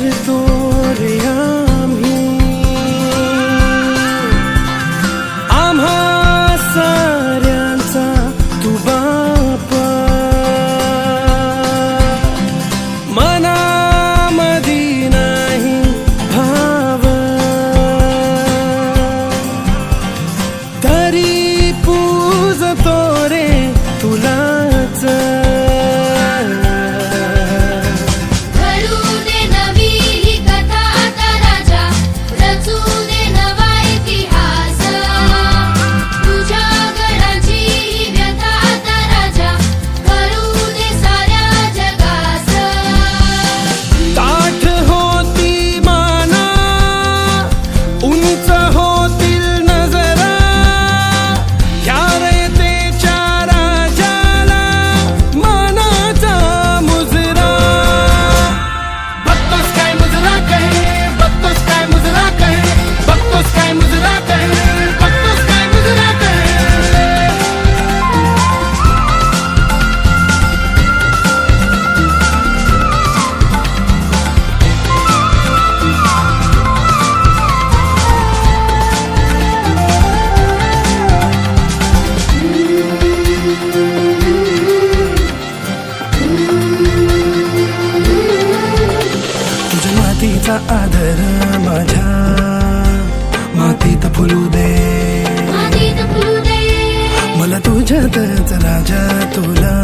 perdón. माझ्या मातीत फुलू दे. मला तुझ्यातच राजा तुला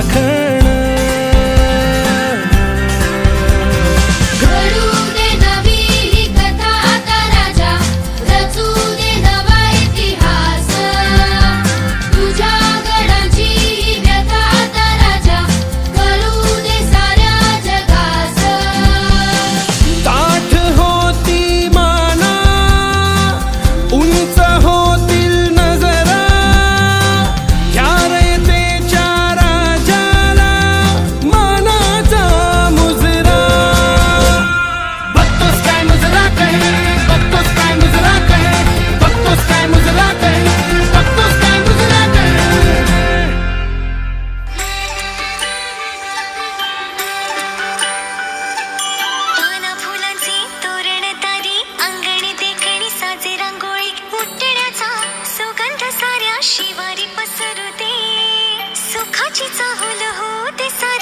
I could शिवारी पसरते सुखाची चाहूल होते सारी